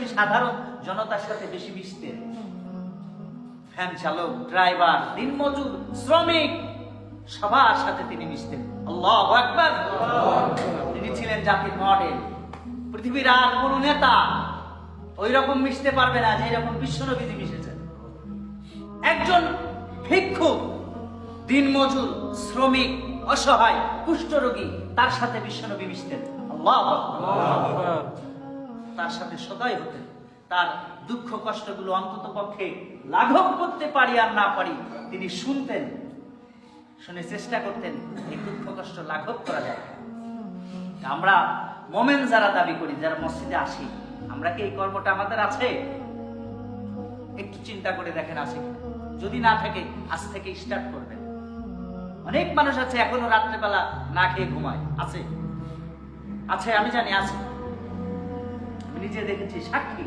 তিনি সাধারণ জনতার সাথে বেশি মিশতেন ফ্যান চালক, ড্রাইভার দিনমজুর শ্রমিক, সবার সাথে তিনি মিশতেন। আল্লাহ আকবার। তিনি ছিলেন জাতির মডেল পৃথিবীর আর কোন নেতা ওই রকম মিশতে পারবে না যে এরকম বিশ্বনবীজি মিশেছেন। একজন ভিক্ষুক দিনমজুর শ্রমিক, অসহায়, কুষ্ঠরোগী, তার সাথে বিশ্বনবী মিশতেন। আল্লাহ। তার সাথে সদাই হতেন তার দুঃখ কষ্টগুলো অন্তত পক্ষে লাঘব করতে পারি আর না পারি, তিনি শুনতেন, শুনে চেষ্টা করতেন, এই দুঃখ কষ্ট লাঘব করা যায়। আমরা মোমেন যারা দাবি করি, যারা মসজিদে আসি, আমরা কি এই কর্মটা আমাদের আছে? একটু চিন্তা করে দেখেন আছে যদি না থাকে, আজ থেকে স্টার্ট করবেন। অনেক মানুষ আছে এখনও রাত্রেবেলা না খেয়ে ঘুমায়। আছে? আছে, আমি জানি, আছে। নিজে দেখেছি সাক্ষী।